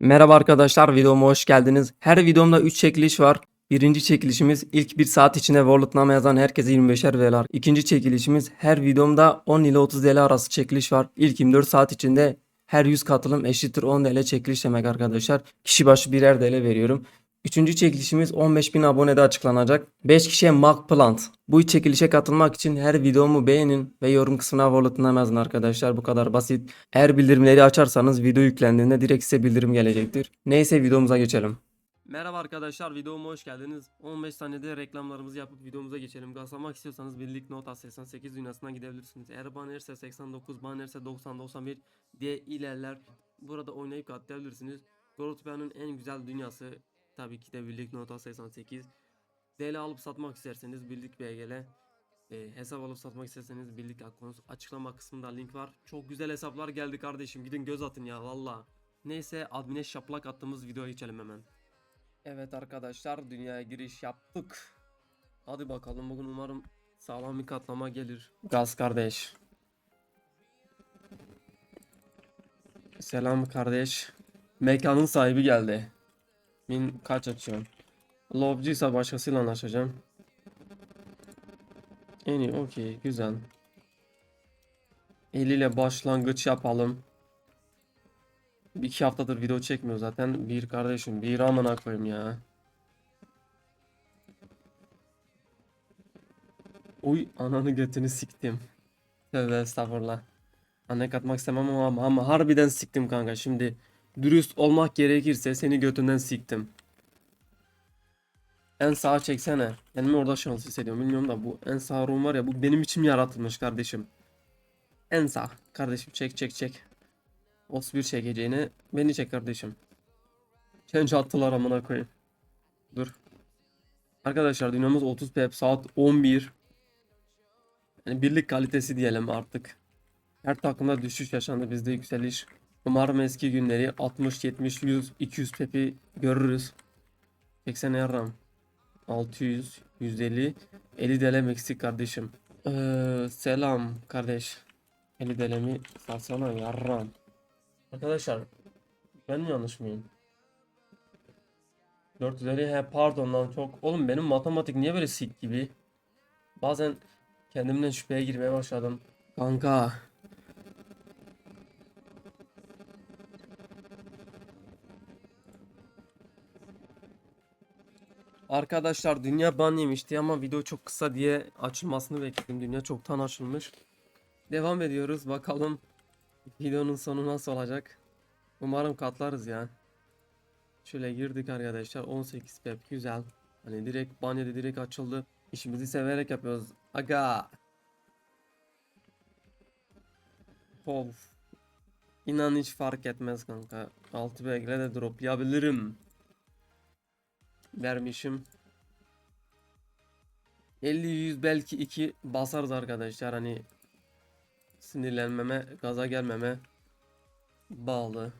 Merhaba arkadaşlar videoma hoş geldiniz. Her videomda 3 çekiliş var. Birinci çekilişimiz ilk 1 saat içinde World'nama yazan herkese 25'er VLR. İkinci çekilişimiz her videomda 10 ile 30 TL arası çekiliş var. İlk 24 saat içinde her 100 katılım eşittir 10 TL çekiliş demek arkadaşlar. Kişi başı birer TL veriyorum. Üçüncü çekilişimiz 15.000 abonede açıklanacak. 5 kişiye Mark Plant. Bu çekilişe katılmak için her videomu beğenin ve yorum kısmına World'nama yazın arkadaşlar. Bu kadar basit. Eğer bildirimleri açarsanız video yüklendiğinde direkt size bildirim gelecektir. Neyse videomuza geçelim. Merhaba arkadaşlar videoma hoş geldiniz. 15 saniyede reklamlarımızı yapıp videomuza geçelim. Gazlamak istiyorsanız birlik nota 88 dünyasına gidebilirsiniz. Eğer bannerse 89, bannerse 90, 91 diye ilerler. Burada oynayıp katlayabilirsiniz. Grotopya'nın en güzel dünyası tabii ki de birlik nota 88. DL alıp satmak isterseniz birlik BGL. E, hesap alıp satmak isterseniz birlik akkonuz açıklama kısmında link var. Çok güzel hesaplar geldi kardeşim. Gidin göz atın ya valla. Neyse admine şaplak attığımız videoya geçelim hemen. Evet arkadaşlar dünyaya giriş yaptık. Hadi bakalım bugün umarım sağlam bir katlama gelir. Gaz kardeş. Selam kardeş. Mekanın sahibi geldi. Min kaç açıyorum? Lobcuysa başkasıyla anlaşacağım. En iyi okey güzel. Eliyle başlangıç yapalım. Bir iki haftadır video çekmiyor zaten. Bir kardeşim bir amına koyayım ya. Uy ananı götünü siktim. Tövbe estağfurullah. Anne katmak istemem ama, ama harbiden siktim kanka. Şimdi dürüst olmak gerekirse seni götünden siktim. En sağa çeksene. Kendimi orada şans hissediyorum. Bilmiyorum da bu en sağ room var ya bu benim için yaratılmış kardeşim. En sağ. Kardeşim çek çek çek. 31 çekeceğine beni çek kardeşim. Change attılar amına koyayım. Dur. Arkadaşlar dünyamız 30 pep saat 11. Yani birlik kalitesi diyelim artık. Her takımda düşüş yaşandı bizde yükseliş. Umarım eski günleri 60, 70, 100, 200 pepi görürüz. 80 yarram. 600, 150, 50 delem eksik kardeşim. Ee, selam kardeş. 50 delemi salsana yarram. Arkadaşlar ben mi yanlış mıyım? 450 he pardon lan çok. Oğlum benim matematik niye böyle sik gibi? Bazen kendimden şüpheye girmeye başladım. Kanka. Arkadaşlar dünya ban yemişti ama video çok kısa diye açılmasını bekledim. Dünya çoktan açılmış. Devam ediyoruz. Bakalım videonun sonu nasıl olacak. Umarım katlarız ya. Şöyle girdik arkadaşlar. 18 pep güzel. Hani direkt ban yedi direkt açıldı. İşimizi severek yapıyoruz. Aga. Of. İnan hiç fark etmez kanka. 6 begle de droplayabilirim. Vermişim. 50 100 belki 2 basarız arkadaşlar hani sinirlenmeme, gaza gelmeme bağlı.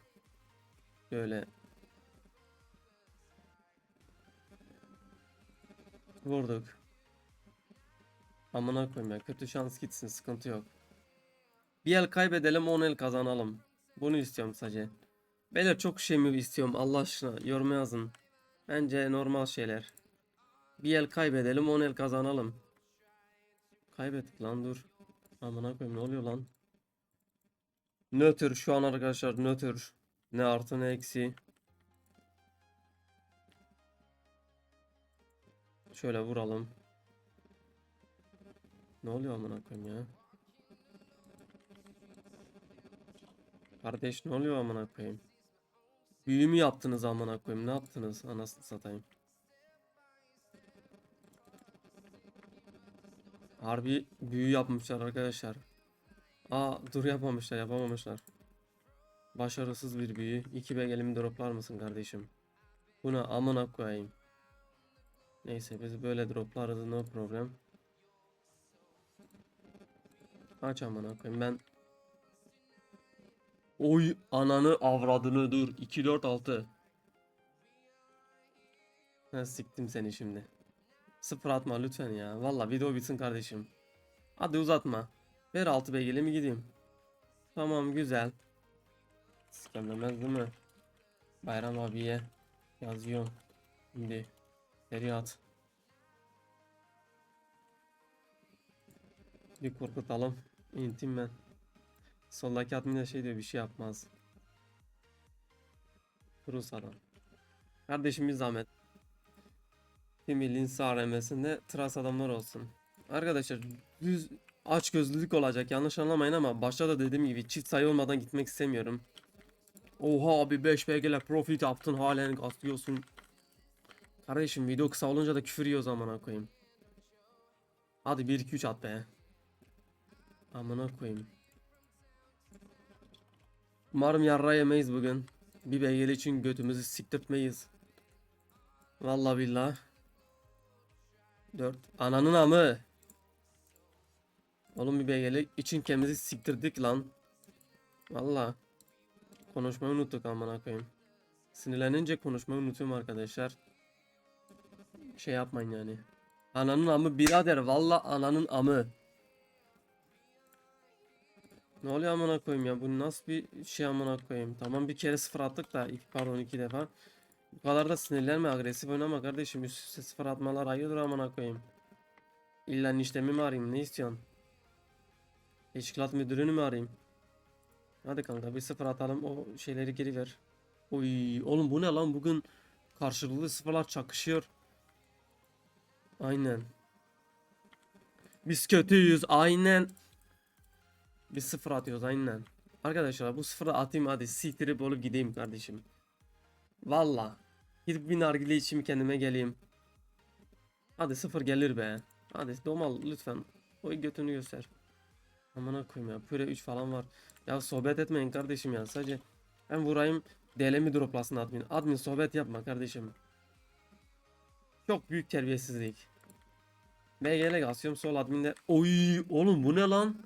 Böyle vurduk. Amına koyayım ya kötü şans gitsin sıkıntı yok. Bir el kaybedelim 10 el kazanalım. Bunu istiyorum sadece. Beyler çok şey mi istiyorum Allah aşkına yorum yazın. Bence normal şeyler. Bir el kaybedelim 10 el kazanalım. Kaybettik lan dur. Amına koyayım ne oluyor lan? Nötr şu an arkadaşlar nötr. Ne artı ne eksi. Şöyle vuralım. Ne oluyor amına koyayım ya? Kardeş ne oluyor amına koyayım? Büyü mü yaptınız amına koyayım? Ne yaptınız anasını satayım? Harbi büyü yapmışlar arkadaşlar. Aa dur yapmamışlar yapamamışlar. Başarısız bir büyü. 2 begelimi droplar mısın kardeşim? Buna amına koyayım. Neyse biz böyle droplarız no problem. Aç amına koyayım ben. Oy ananı avradını dur 2 4 6. Ha siktim seni şimdi. Sıfır atma lütfen ya. Valla video bitsin kardeşim. Hadi uzatma. Ver 6 beygeli mi gideyim? Tamam güzel. Sıkıntımaz değil mi? Bayram abiye yazıyorum. Şimdi seri at. Bir korkutalım. İntim ben. Soldaki admin de şey diyor bir şey yapmaz. Rus adam. Kardeşim bir zahmet. Kimilin sağ tras adamlar olsun. Arkadaşlar düz aç gözlülük olacak yanlış anlamayın ama başta da dediğim gibi çift sayı olmadan gitmek istemiyorum. Oha abi 5 BG'le profit yaptın halen gaslıyorsun. Kardeşim video kısa olunca da küfür yiyor zamana koyayım. Hadi 1 2 3 at be. Amına koyayım. Umarım yarra yemeyiz bugün. Bir BG'li için götümüzü siktirtmeyiz. Vallahi billah. 4. Ananın amı. Oğlum bir BG'li için kendimizi siktirdik lan. Vallahi. Konuşmayı unuttuk amına koyayım. Sinirlenince konuşmayı unutuyorum arkadaşlar. Şey yapmayın yani. Ananın amı birader valla ananın amı. Ne oluyor amına koyayım ya bu nasıl bir şey amına koyayım. Tamam bir kere sıfır attık da iki pardon iki defa. Bu kadar da sinirlenme agresif oynama kardeşim üst üste sıfır atmalar hayırdır amına koyayım. İlla eniştemi mi arayayım ne istiyorsun? Teşkilat müdürünü mü arayayım? Hadi kanka bir sıfır atalım o şeyleri geri ver. Oy oğlum bu ne lan bugün karşılıklı sıfırlar çakışıyor. Aynen. Biz kötüyüz aynen. Biz sıfır atıyoruz aynen. Arkadaşlar bu sıfırı atayım hadi siktirip olup gideyim kardeşim. Valla. Gidip bir nargile içeyim kendime geleyim. Hadi sıfır gelir be. Hadi domal lütfen. Oy götünü göster. Amına koyayım ya. Püre 3 falan var. Ya sohbet etmeyin kardeşim ya. Sadece ben vurayım DLM'i droplasın admin. Admin sohbet yapma kardeşim. Çok büyük terbiyesizlik. BG'le gasıyorum sol adminde. Oy oğlum bu ne lan?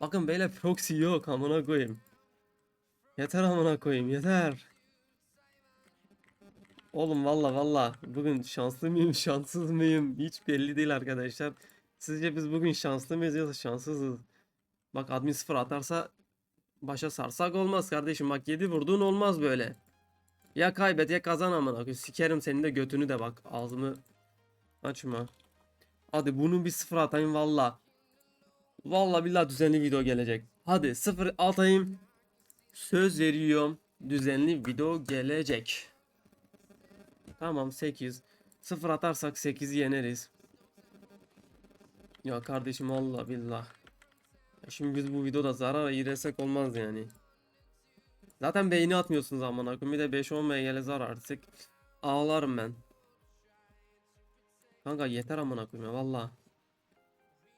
Bakın böyle proxy yok amına koyayım. Yeter amına koyayım yeter. Oğlum valla valla bugün şanslı mıyım şanssız mıyım hiç belli değil arkadaşlar. Sizce biz bugün şanslı mıyız ya da şanssızız? Bak admin sıfır atarsa başa sarsak olmaz kardeşim. Bak 7 vurduğun olmaz böyle. Ya kaybet ya kazan amına koyayım. Sikerim senin de götünü de bak ağzımı açma. Hadi bunu bir sıfır atayım valla. Valla billahi düzenli video gelecek. Hadi sıfır atayım. Söz veriyorum. Düzenli video gelecek. Tamam 8. Sıfır atarsak 8'i yeneriz. Ya kardeşim Allah billah. Şimdi biz bu videoda zarar yiresek olmaz yani. Zaten beyni atmıyorsunuz aman akım. Bir de 5-10 MG'le zarar artık. Ağlarım ben. Kanka yeter aman akım ya valla.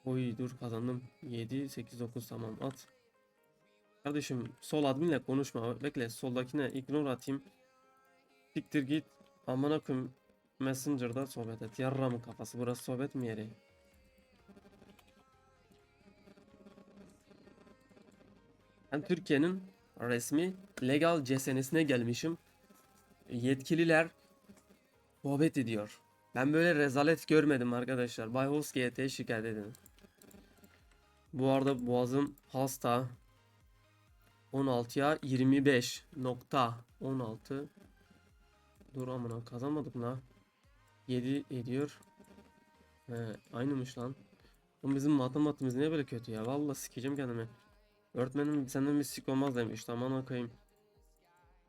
Oy dur kazandım. 7, 8, 9 tamam at. Kardeşim sol adminle konuşma. Bekle soldakine ignore atayım. Siktir git. Aman akım. Messenger'da sohbet et. Yarra mı kafası? Burası sohbet mi yeri? Ben Türkiye'nin resmi legal CSN'sine gelmişim. Yetkililer sohbet ediyor. Ben böyle rezalet görmedim arkadaşlar. Bayhos GT'ye şikayet edin. Bu arada boğazım hasta. 16'ya 25 nokta 16 Dur amına kazanmadık la 7 ediyor. He aynıymış lan. Oğlum bizim matematiğimiz niye böyle kötü ya? Vallahi sikeceğim kendimi. Öğretmenim senden bir sik olmaz demiş. Aman koyayım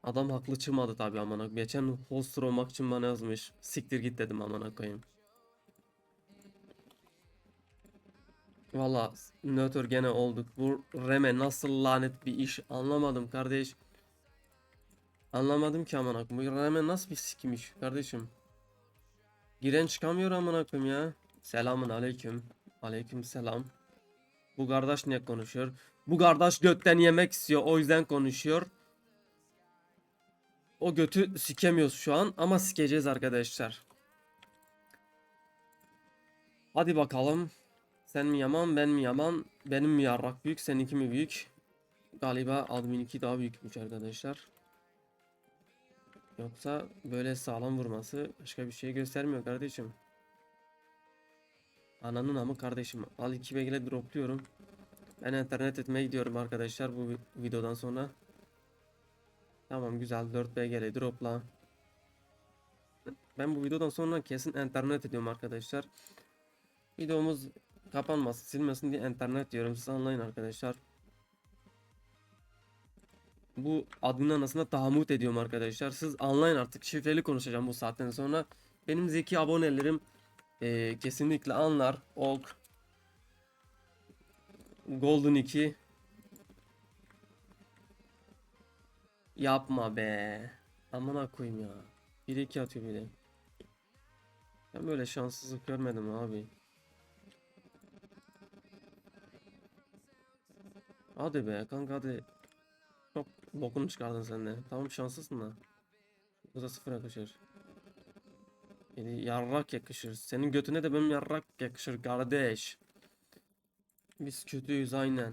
Adam haklı çıkmadı tabi amına. Geçen holster olmak için bana yazmış. Siktir git dedim amına koyayım Valla nötr gene olduk. Bu Reme nasıl lanet bir iş anlamadım kardeş. Anlamadım ki amına koyayım. Bu Reme nasıl bir sikimiş kardeşim. Giren çıkamıyor amına koyayım ya. Selamun aleyküm. Aleyküm selam. Bu kardeş ne konuşuyor? Bu kardeş götten yemek istiyor o yüzden konuşuyor. O götü sikemiyoruz şu an ama sikeceğiz arkadaşlar. Hadi bakalım. Sen mi yaman ben mi yaman? Benim mi yarrak büyük seninki mi büyük? Galiba admin 2 daha büyükmüş arkadaşlar. Yoksa böyle sağlam vurması başka bir şey göstermiyor kardeşim. Ananın amı kardeşim. Al 2 begle dropluyorum. Ben internet etmeye gidiyorum arkadaşlar bu videodan sonra. Tamam güzel. 4 BGL dropla. Ben bu videodan sonra kesin internet ediyorum arkadaşlar. Videomuz kapanmasın, silmesin diye internet diyorum. Siz anlayın arkadaşlar. Bu admin anasına tahammüt ediyorum arkadaşlar. Siz anlayın artık. Şifreli konuşacağım bu saatten sonra. Benim zeki abonelerim eee, kesinlikle anlar. Ok. Golden 2. Yapma be. Amına koyayım ya. 1-2 atıyor bir de. Ben böyle şanssızlık görmedim abi. Hadi be kanka hadi. Çok bokunu çıkardın sen de. Tamam şanslısın da. Da sıfır yakışır. Yani yarrak yakışır. Senin götüne de benim yarrak yakışır kardeş. Biz kötüyüz aynen.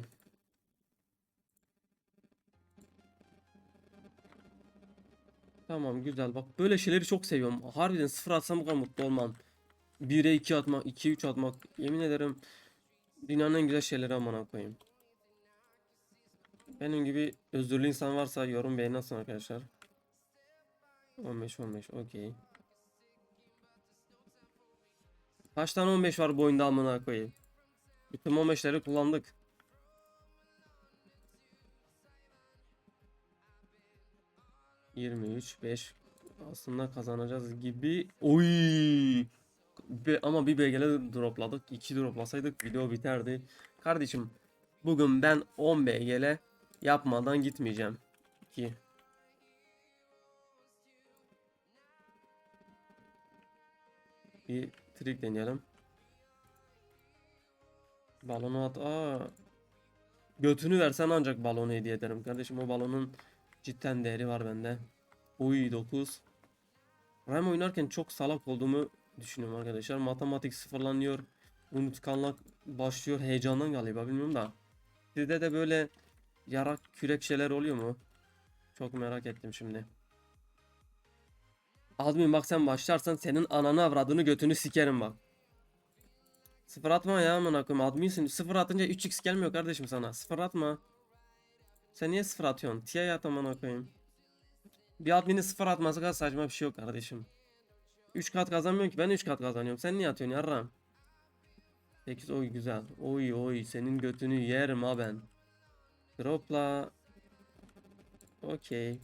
Tamam güzel bak böyle şeyleri çok seviyorum. Harbiden sıfır atsam bu kadar mutlu olmam. 1'e 2 atmak, 2'ye 3 atmak. Yemin ederim dünyanın en güzel şeyleri amına koyayım. Benim gibi özürlü insan varsa yorum beğeni atsın arkadaşlar. 15 15 okey. Kaç tane 15 var bu oyunda amına koyayım. Bütün 15'leri kullandık. Yirmi üç, beş. Aslında kazanacağız gibi. Oy! Be- ama bir BG'le dropladık. 2 droplasaydık video biterdi. Kardeşim bugün ben 10 BG'le yapmadan gitmeyeceğim. 2 Bir trik deneyelim. Balonu at. Aa. Götünü versen ancak balonu hediye ederim. Kardeşim o balonun cidden değeri var bende. Uy 9. RAM oynarken çok salak olduğumu düşünüyorum arkadaşlar. Matematik sıfırlanıyor. Unutkanlık başlıyor. Heyecandan galiba bilmiyorum da. Sizde de böyle yarak kürek şeyler oluyor mu? Çok merak ettim şimdi. Admin bak sen başlarsan senin ananı avradını götünü sikerim bak. Sıfır atma ya amına koyayım adminsin. Sıfır atınca 3x gelmiyor kardeşim sana. Sıfır atma. Sen niye sıfır atıyorsun? T'ye at amına koyayım. Bir adminin sıfır atması kadar saçma bir şey yok kardeşim. 3 kat kazanmıyorum ki ben 3 kat kazanıyorum. Sen niye atıyorsun yarram? 8 oy güzel. Oy oy senin götünü yerim ha ben. Dropla. Okey.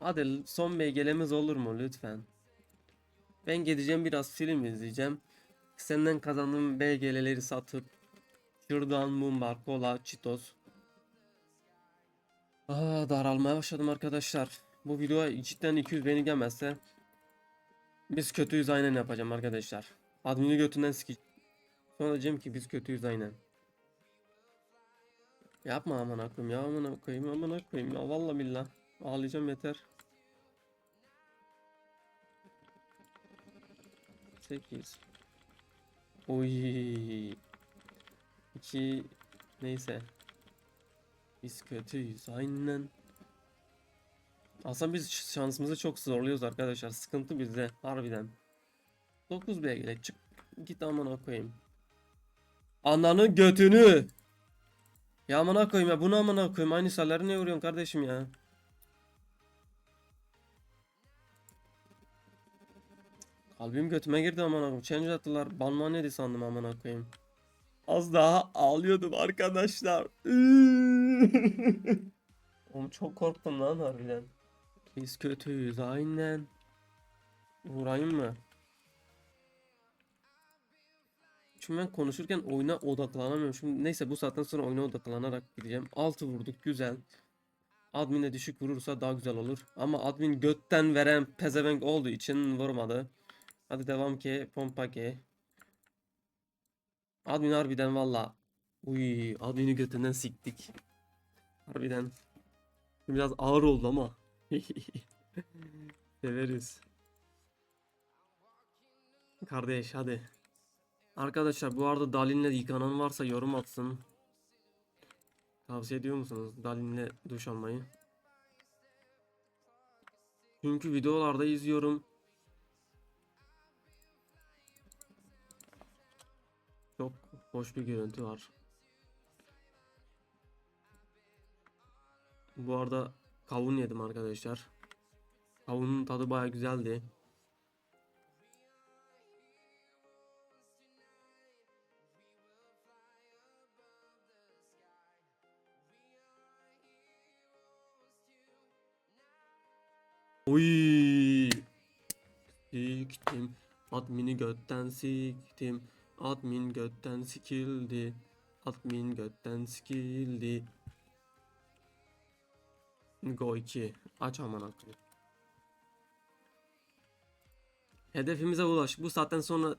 Hadi son BG'lemiz olur mu lütfen? Ben gideceğim biraz film izleyeceğim. Senden kazandığım BG'leri satıp şuradan mumbar, kola, çitos. Aa, daralmaya başladım arkadaşlar. Bu video cidden 200 beğeni gelmezse biz kötüyüz aynen yapacağım arkadaşlar. Admini götünden siki. Sonra diyeceğim ki biz kötüyüz aynen. Yapma aman koyayım ya aman koyayım aman koyayım ya. Vallahi billah. Ağlayacağım yeter. 8 Oy. 2 Neyse. Biz kötüyüz aynen. Aslında biz şansımızı çok zorluyoruz arkadaşlar. Sıkıntı bizde harbiden. 9 BG'le çık git amına koyayım. Ananın götünü Ya amına koyayım ya bunu amına koyayım aynı salları ne vuruyorsun kardeşim ya Kalbim götüme girdi amına koyayım. Change attılar. Banma neydi sandım amına koyayım. Az daha ağlıyordum arkadaşlar. Oğlum çok korktum lan harbiden. Biz kötüyüz aynen. Vurayım mı? Şimdi ben konuşurken oyuna odaklanamıyorum. Şimdi neyse bu saatten sonra oyuna odaklanarak gideceğim. 6 vurduk güzel. Admin'e düşük vurursa daha güzel olur. Ama admin götten veren pezevenk olduğu için vurmadı. Hadi devam ki pompa ki. Admin harbiden valla. Uy admini götünden siktik. Harbiden. Biraz ağır oldu ama. Severiz. Kardeş hadi. Arkadaşlar bu arada Dalin'le yıkanan varsa yorum atsın. Tavsiye ediyor musunuz Dalin'le duş almayı? Çünkü videolarda izliyorum. Çok hoş bir görüntü var. Bu arada kavun yedim arkadaşlar. Kavunun tadı baya güzeldi. Oy! Siktim. Admini götten siktim. Admin götten sikildi. Admin götten sikildi. Go 2. Aç aman akıllı. Hedefimize ulaş. Bu saatten sonra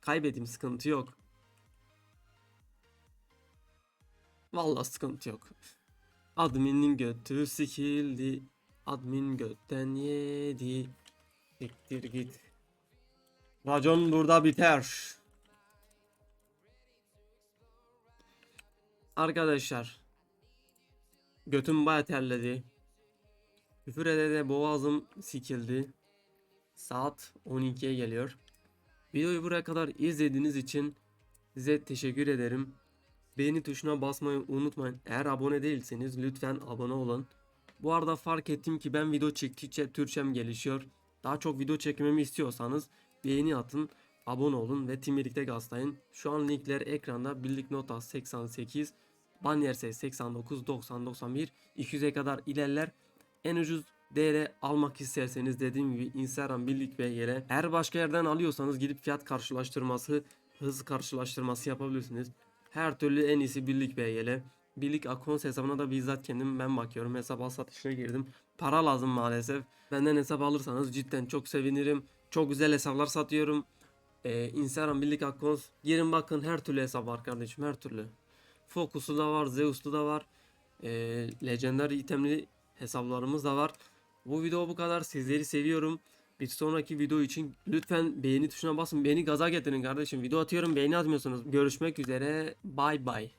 kaybedeyim sıkıntı yok. Vallahi sıkıntı yok. Adminin götü sikildi. Admin götten yedi. Siktir git. Racon burada biter. Arkadaşlar. Götüm baya terledi. Küfür ede de boğazım sikildi. Saat 12'ye geliyor. Videoyu buraya kadar izlediğiniz için size teşekkür ederim. Beğeni tuşuna basmayı unutmayın. Eğer abone değilseniz lütfen abone olun. Bu arada fark ettim ki ben video çektikçe Türkçem gelişiyor. Daha çok video çekmemi istiyorsanız beğeni atın, abone olun ve Timirlik'te gazlayın. Şu an linkler ekranda. Birlik nota 88, Banyerse 89, 90, 91, 200'e kadar ilerler. En ucuz değere almak isterseniz dediğim gibi Instagram birlik ve yere eğer başka yerden alıyorsanız gidip fiyat karşılaştırması hız karşılaştırması yapabilirsiniz. Her türlü en iyisi birlik BYL. Birlik Akons hesabına da bizzat kendim ben bakıyorum. Hesap al satışına girdim. Para lazım maalesef. Benden hesap alırsanız cidden çok sevinirim. Çok güzel hesaplar satıyorum. Ee, Instagram Birlik Akons. Girin bakın her türlü hesap var kardeşim her türlü. Focus'u da var, Zeus'lu da var. Ee, Legendary itemli hesaplarımız da var. Bu video bu kadar. Sizleri seviyorum. Bir sonraki video için lütfen beğeni tuşuna basın. Beni gaza getirin kardeşim. Video atıyorum beğeni atmıyorsunuz. Görüşmek üzere. Bay bay.